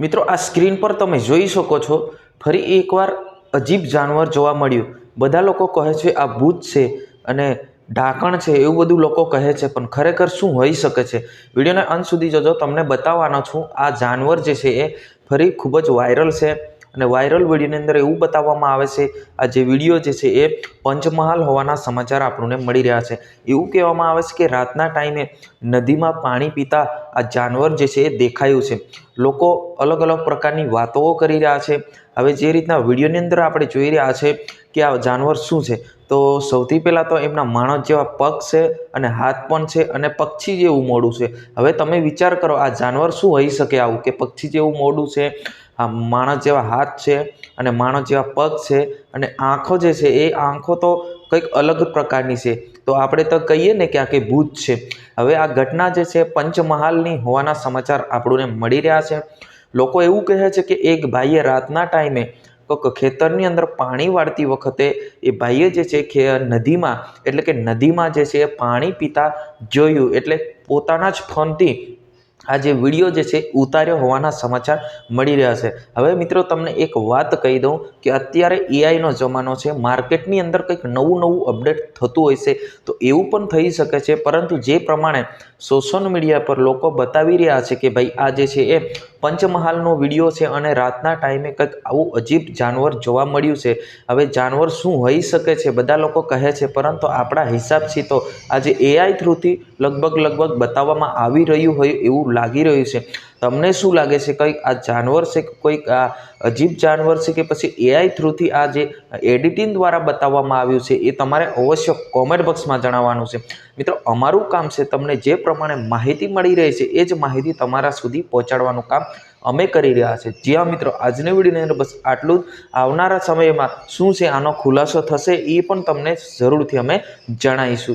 મિત્રો, આ સ્ક્રીન પર તમે જોઈ શકો છો, ફરી એકવાર અજીબ જાનવર જોવા મળ્યું. બધા લોકો કહે છે, આ ભૂત છે અને ઢાંકણ છે, એવું બધું લોકો કહે છે, પણ ખરેખર શું હોઈ શકે છે? વિડીયોને અંત સુધી જોજો, તમને બતાવવાનો છું, આ જાનવર જે છે એ ફરી ખૂબ જ વાયરલ છે. અને વાયરલ વિડીયોની અંદર એવું બતાવવામાં આવે છે, આ જે વીડિયો જે છે એ પંચમહાલ હોવાના સમાચાર આપણને મળી રહ્યા છે. એવું કહેવામાં આવે છે કે રાતના ટાઈમે નદીમાં પાણી પીતા આ જાનવર જે છે એ દેખાયું છે. લોકો અલગ અલગ પ્રકારની વાતો કરી રહ્યા છે. હવે જે રીતના વિડીયોની અંદર આપણે જોઈ રહ્યા છે કે આ જાનવર શું છે? તો સૌથી પહેલાં તો એમના માણસ જેવા પગ છે અને હાથ પણ છે અને પક્ષી જેવું મોડું છે. હવે તમે વિચાર કરો, આ જાનવર શું હોઈ શકે આવું? કે પક્ષી જેવું મોડું છે, આ માણસ જેવા હાથ છે અને માણસ જેવા પગ છે અને આંખો જે છે, એ આંખો તો કંઈક અલગ પ્રકારની છે. તો આપણે તો કહીએ ને કે આ કંઈ ભૂત છે. હવે આ ઘટના જે છે, પંચમહાલની હોવાના સમાચાર આપણને મળી રહ્યા છે. લોકો એવું કહે છે કે એક ભાઈએ રાતના ટાઈમે કોઈક ખેતરની અંદર પાણી વાળતી વખતે એ ભાઈએ જે છે કે નદીમાં, એટલે કે નદીમાં જે છે એ પાણી પીતા જોયું, એટલે પોતાના જ ફોનથી આ જે વીડિયો જે છે ઉતાર્યો હોવાના સમાચાર મળી રહ્યા છે. હવે મિત્રો તમને એક વાત કહી દઉં કે અત્યારે એઆઈનો જમાનો છે, માર્કેટની અંદર કંઈક નવું નવું અપડેટ થતું હોય છે, તો એવું પણ થઈ શકે છે, પરંતુ જે પ્રમાણે સોશિયલ મીડિયા પર લોકો બતાવી રહ્યા છે કે ભાઈ આ જે છે એ પંચમહાલનો વીડિયો છે અને રાતના ટાઈમે કંઈક આવું અજીબ જાનવર જોવા મળ્યું છે. હવે જાનવર શું હોઈ શકે છે બધા લોકો કહે છે, પરંતુ આપણા હિસાબથી તો આજે એઆઈ થ્રુથી લગભગ લગભગ બતાવવામાં આવી રહ્યું હોય એવું લાગી રહ્યું છે. તમને શું લાગે છે? કંઈક આ જાનવર છે કોઈક આ અજીબ જાનવર છે કે પછી એઆઈ થ્રુથી આ જે એડિટિંગ દ્વારા બતાવવામાં આવ્યું છે એ તમારે અવશ્ય કોમેન્ટ બોક્સમાં જણાવવાનું છે. મિત્રો, અમારું કામ છે તમને જે પ્રમાણે માહિતી મળી રહી છે એ જ માહિતી તમારા સુધી પહોંચાડવાનું કામ અમે કરી રહ્યા છે. જ્યાં મિત્રો, આજની વિડીયોની અંદર બસ આટલું જ. આવનારા સમયમાં શું છે, આનો ખુલાસો થશે એ પણ તમને જરૂરથી અમે જણાવીશું.